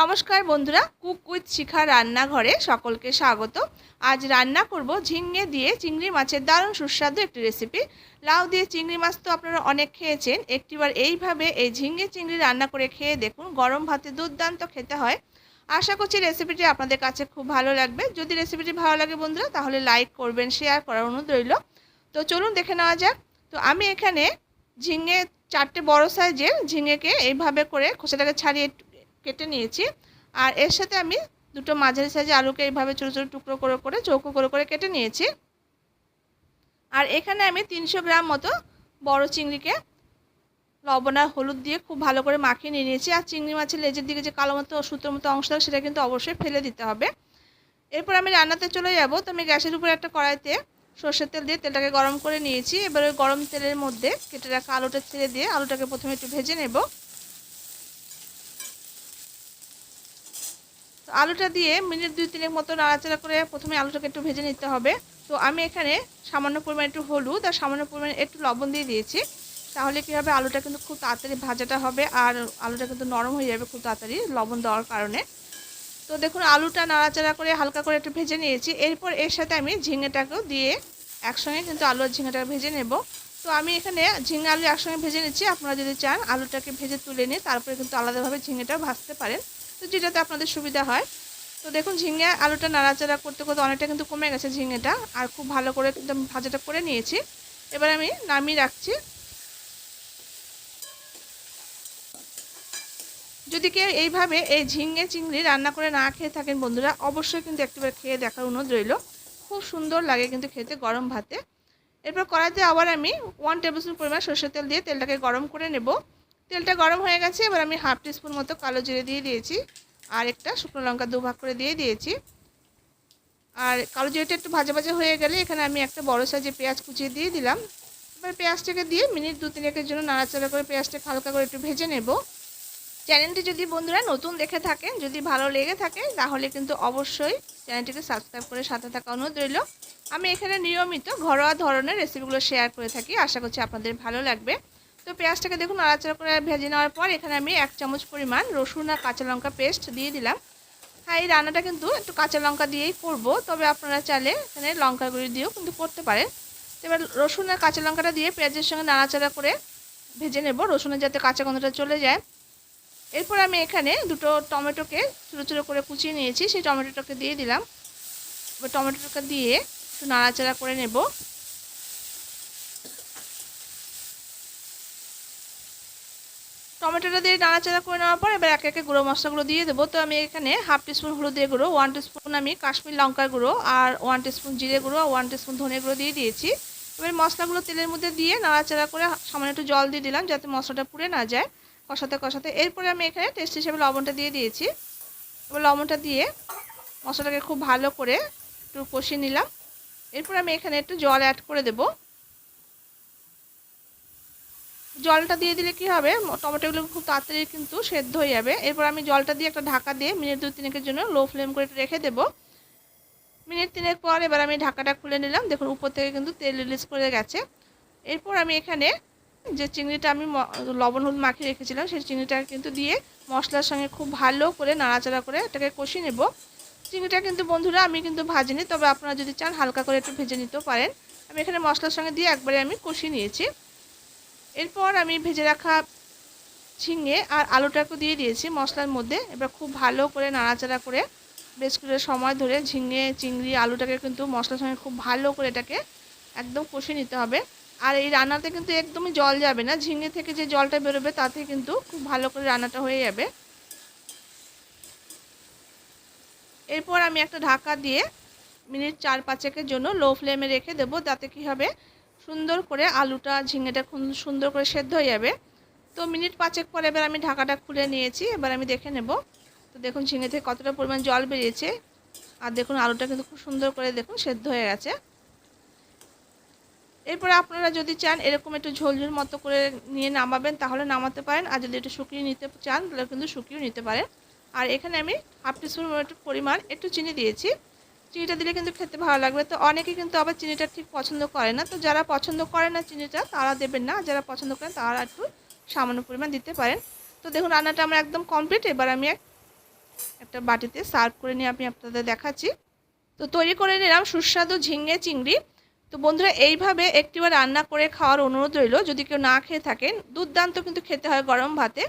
নমস্কার বন্ধুরা, cook with শিখা রান্নাঘরে সকলকে স্বাগত। আজ রান্না করব ঝিঙে দিয়ে চিংড়ি মাছের দারুণ সুস্বাদু একটি রেসিপি লাউ দিয়ে চিংড়ি মাছ তো আপনারা অনেক খেয়েছেন, একটিবার এইভাবে এই ঝিঙে চিংড়ি রান্না করে খেয়ে দেখুন, গরম ভাতে দুর্দান্ত খেতে হয়। আশা করছি রেসিপিটি আপনাদের কাছে খুব ভালো লাগবে। যদি রেসিপিটি ভালো লাগে বন্ধুরা, তাহলে লাইক করবেন শেয়ার করার অনুরোধ রইল। তো চলুন দেখে নেওয়া যাক। তো আমি এখানে ঝিঙে চারটে বড় সাইজের ঝিঙেকে এইভাবে করে খোসাটাকে ছাড়িয়ে কেটে নিয়েছি। আর এর সাথে আমি দুটো মাঝারি সাইজে আলুকে এইভাবে ছোটো ছোটো টুকরো করে করে, চৌকো করে করে কেটে নিয়েছি। আর এখানে আমি তিনশো গ্রাম মতো বড় চিংড়িকে লবণ আর হলুদ দিয়ে খুব ভালো করে মাখিয়ে নিয়ে নিয়েছি। আর চিংড়ি মাছের লেজের দিকে যে কালো মতো সুতোর মতো অংশ থাকে, সেটা কিন্তু অবশ্যই ফেলে দিতে হবে। এরপর আমি রান্নাতে চলে যাব। তো আমি গ্যাসের উপরে একটা কড়াইতে সর্ষের তেল দিয়ে তেলটাকে গরম করে নিয়েছি। এবার ওই গরম তেলের মধ্যে কেটে রাখা আলুটা ছেড়ে দিয়ে আলুটাকে প্রথমে একটু ভেজে নেব। তো আলুটা দিয়ে মিনিট দুই তিনের মতো নাড়াচাড়া করে প্রথমে আলুটাকে একটু ভেজে নিতে হবে। তো আমি এখানে সামান্য পরিমাণ একটু হলুদ আর সামান্য পরিমাণ একটু লবণ দিয়ে দিয়েছি। তাহলে কী হবে? আলুটা কিন্তু খুব তাড়াতাড়ি ভাজাটা হবে আর আলুটা কিন্তু নরম হয়ে যাবে খুব তাড়াতাড়ি লবণ দেওয়ার কারণে। তো দেখুন, আলুটা নাড়াচাড়া করে হালকা করে একটু ভেজে নিয়েছি। এরপর এর সাথে আমি ঝিঙেটাকেও দিয়ে একসঙ্গে কিন্তু আলু আর ঝিঙেটা ভেজে নেব। তো আমি এখানে ঝিঙে আলু একসঙ্গে ভেজে নিচ্ছি। আপনারা যদি চান আলুটাকে ভেজে তুলে নিয়ে তারপরে কিন্তু আলাদাভাবে ঝিঙেটাও ভাজতে পারেন। তো যেটাতে আপনাদের সুবিধা হয়, তো দেখুন ঝিঙে আলুটা নাড়াচাড়া করতে করতে অনেকটা কিন্তু কমে গেছে ঝিঙেটা, আর খুব ভালো করে কিন্তু ভাজাটা করে নিয়েছি। এবার আমি নামিয়ে রাখছি। যদি কেউ এইভাবে এই ঝিঙে চিংড়ি রান্না করে না খেয়ে থাকেন বন্ধুরা, অবশ্যই কিন্তু একটিবার খেয়ে দেখার অনুরোধ রইল। খুব সুন্দর লাগে কিন্তু খেতে গরম ভাতে। এরপর কড়াইতে আবার আমি ওয়ান টেবিল স্পুন পরিমাণ সর্ষের তেল দিয়ে তেলটাকে গরম করে নেব। তেলটা গরম হয়ে গেছে, এবার আমি হাফ টিস্পুন মতো কালো জিরে দিয়ে দিয়েছি, আর একটা শুকনো লঙ্কা দু ভাগ করে দিয়ে দিয়েছি। আর কালো জিরেটা একটু ভাজা ভাজা হয়ে গেলে এখানে আমি একটা বড় সাইজে পেঁয়াজ কুচিয়ে দিয়ে দিলাম। এবার পেঁয়াজটাকে দিয়ে মিনিট দু তিনেকের জন্য নাড়াচাড়া করে পেঁয়াজটাকে হালকা করে একটু ভেজে নেব। চ্যানেলটি যদি বন্ধুরা নতুন দেখে থাকেন, যদি ভালো লেগে থাকে, তাহলে কিন্তু অবশ্যই চ্যানেলটিকে সাবস্ক্রাইব করে সাথে থাকা অনুরোধ রইল। আমি এখানে নিয়মিত ঘরোয়া ধরনের রেসিপিগুলো শেয়ার করে থাকি, আশা করছি আপনাদের ভালো লাগবে। তো পেঁয়াজটাকে দেখুন নাড়াচাড়া করে ভেজে নেওয়ার পর এখানে আমি এক চামচ পরিমাণ রসুন আর কাঁচা লঙ্কা পেস্ট দিয়ে দিলাম। হ্যাঁ এই রান্নাটা কিন্তু একটু কাঁচা লঙ্কা দিয়েই করব, তবে আপনারা চাইলে এখানে লঙ্কা গুঁড়ি দিয়েও কিন্তু করতে পারেন। এবার রসুন আর কাঁচা লঙ্কাটা দিয়ে পেঁয়াজের সঙ্গে নাড়াচাড়া করে ভেজে নেব, রসুনের যাতে কাঁচা গন্ধটা চলে যায়। এরপর আমি এখানে দুটো টমেটোকে ছোটো ছোটো করে কুচিয়ে নিয়েছি, সেই টমেটোটাকে দিয়ে দিলাম। এবার টমেটোটাকে দিয়ে একটু নাড়াচাড়া করে নেব। টমেটোটা দিয়ে নাড়াচাড়া করে নেওয়ার পর এবার একে একে গুঁড়ো মশলাগুলো দিয়ে দেবো। তো আমি এখানে হাফ টিস্পুন হলুদের গুঁড়ো ওয়ান টিস্পুন আমি কাশ্মীর লঙ্কার গুঁড়ো আর ওয়ান টিস্পুন জিরে গুঁড়ো আর ওয়ান টিস্পুন ধনে গুঁড়ো দিয়ে দিয়েছি। এবার মশলাগুলো তেলের মধ্যে দিয়ে নাড়াচাড়া করে সামান্য একটু জল দিয়ে দিলাম যাতে মশলাটা পুড়ে না যায় কষাতে কষাতে। এরপরে আমি এখানে টেস্ট হিসেবে লবণটা দিয়ে দিয়েছি। এবার লবণটা দিয়ে মশলাটাকে খুব ভালো করে একটু কষিয়ে নিলাম। এরপর আমি এখানে একটু জল অ্যাড করে দেব। জলটা দিয়ে দিলে কি হবে? টমেটোগুলো খুব তাড়াতাড়ি কিন্তু সেদ্ধ হয়ে যাবে। এরপর আমি জলটা দিয়ে একটা ঢাকা দিয়ে মিনিট দু তিনেকের জন্য লো ফ্লেম করে রেখে দেবো। মিনিট তিনেক পর এবার আমি ঢাকাটা খুলে নিলাম। দেখুন, উপর থেকে কিন্তু তেল রিলিজ করে গেছে। এরপর আমি এখানে যে চিংড়িটা আমি লবণ, হলুদ মাখিয়ে রেখেছিলাম, সেই চিংড়িটা কিন্তু দিয়ে মশলার সঙ্গে খুব ভালো করে নাড়াচাড়া করে এটাকে কষিয়ে নেব। চিংড়িটা কিন্তু বন্ধুরা আমি কিন্তু ভাজিনি, তবে আপনারা যদি চান হালকা করে একটু ভেজে নিতেও পারেন। আমি এখানে মশলার সঙ্গে দিয়ে একবারে আমি কষিয়ে নিয়েছি। এরপর আমি ভেজে রাখা ঝিঙে আর আলুটাকে দিয়ে দিয়েছি মশলার মধ্যে। এবার খুব ভালো করে নাড়াচাড়া করে বেশ করে সময় ধরে ঝিঙে, চিংড়ি, আলুটাকে কিন্তু মশলার সঙ্গে খুব ভালো করে এটাকে একদম কষিয়ে নিতে হবে। আর এই রান্নাতে কিন্তু একদমই জল যাবে না। ঝিঙে থেকে যে জলটা বেরোবে তাতে কিন্তু খুব ভালো করে রান্নাটা হয়ে যাবে। এরপর আমি একটা ঢাকা দিয়ে মিনিট চার পাঁচেকের জন্য লো ফ্লেমে রেখে দেবো। তাতে কি হবে? সুন্দর করে আলুটা, ঝিঙেটা সুন্দর করে সেদ্ধ হয়ে যাবে। তো মিনিট পাঁচেক পরে এবার আমি ঢাকাটা খুলে নিয়েছি। এবার আমি দেখে নেব। তো দেখুন ঝিঙে থেকে কতটা পরিমাণ জল বেরিয়েছে। আর দেখুন আলুটা কিন্তু খুব সুন্দর করে দেখুন সেদ্ধ হয়ে গেছে। এরপরে আপনারা যদি চান এরকম একটু ঝোলঝোল মতো করে নিয়ে নামাবেন, তাহলে নামাতে পারেন। আর যদি একটু শুকিয়ে নিতে চান, তাহলে কিন্তু শুকিয়েও নিতে পারেন। আর এখানে আমি হাফ একটু পরিমাণ একটু চিনি দিয়েছি। চিনিটা দিলে কিন্তু খেতে ভালো লাগবে। তো অনেকে কিন্তু আবার চিনিটা ঠিক পছন্দ করে না। তো যারা পছন্দ করে না চিনিটা, তারা দেবেন না। যারা পছন্দ করেন, তারা একটু সামান্য পরিমাণ দিতে পারেন। তো দেখুন, রান্নাটা আমার একদম কমপ্লিট এবার আমি একটা বাটিতে সার্ভ করে নিয়ে আমি আপনাদের দেখাচ্ছি। তো তৈরি করে নিলাম সুস্বাদু ঝিঙে চিংড়ি। তো বন্ধুরা, এইভাবে একটিবার রান্না করে খাওয়ার অনুরোধ রইল। যদি কেউ না খেয়ে থাকেন, দুর্দান্ত কিন্তু খেতে হয় গরম ভাতে।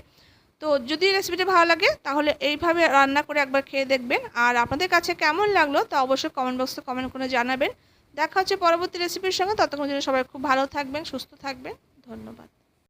তো যদি রেসিপিটা ভালো লাগে, তাহলে এইভাবে রান্না করে একবার খেয়ে দেখবেন। আর আপনাদের কাছে কেমন লাগল, তা অবশ্যই কমেন্ট বক্সে কমেন্ট করে জানাবেন। দেখা হচ্ছে পরবর্তী রেসিপির সঙ্গে। ততক্ষণ জন্য সবাই খুব ভালো থাকবেন, সুস্থ থাকবেন। ধন্যবাদ।